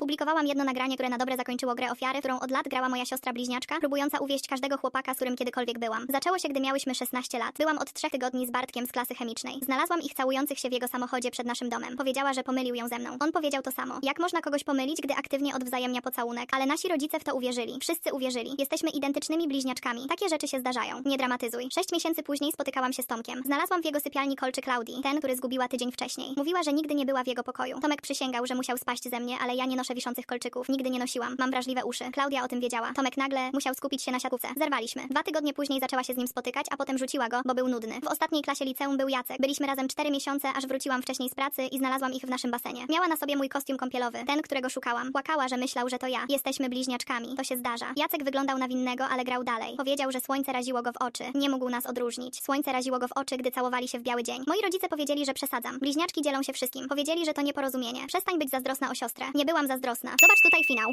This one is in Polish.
Opublikowałam jedno nagranie, które na dobre zakończyło grę ofiary, którą od lat grała moja siostra bliźniaczka, próbująca uwieść każdego chłopaka, z którym kiedykolwiek byłam. Zaczęło się, gdy miałyśmy 16 lat. Byłam od trzech tygodni z Bartkiem z klasy chemicznej. Znalazłam ich całujących się w jego samochodzie przed naszym domem. Powiedziała, że pomylił ją ze mną. On powiedział to samo. Jak można kogoś pomylić, gdy aktywnie odwzajemnia pocałunek? Ale nasi rodzice w to uwierzyli. Wszyscy uwierzyli. Jesteśmy identycznymi bliźniaczkami. Takie rzeczy się zdarzają. Nie dramatyzuj. Sześć miesięcy później spotykałam się z Tomkiem. Znalazłam w jego sypialni kolczyk Klaudii, ten, który zgubiła tydzień wcześniej. Mówiła, że nigdy nie była w jego pokoju. Tomek przysięgał, że musiał spaść ze mnie, ale ja nie noszę wiszących kolczyków. Nigdy nie nosiłam. Mam wrażliwe uszy. Klaudia o tym wiedziała. Tomek nagle musiał skupić się na siatkówce. Zerwaliśmy. Dwa tygodnie później zaczęła się z nim spotykać, a potem rzuciła go, bo był nudny. W ostatniej klasie liceum był Jacek. Byliśmy razem cztery miesiące, aż wróciłam wcześniej z pracy i znalazłam ich w naszym basenie. Miała na sobie mój kostium kąpielowy, ten, którego szukałam. Płakała, że myślał, że to ja. Jesteśmy bliźniaczkami. To się zdarza. Jacek wyglądał na winnego, ale grał dalej. Powiedział, że słońce raziło go w oczy. Nie mógł nas odróżnić. Słońce raziło go w oczy, gdy całowali się w biały dzień. Moi rodzice powiedzieli, że przesadzam. Bliźniaczki dzielą się wszystkim. Powiedzieli, że to nieporozumienie. Przestań być zazdrosna o siostrę. Nie byłam zazdrosna. Zobacz tutaj finał.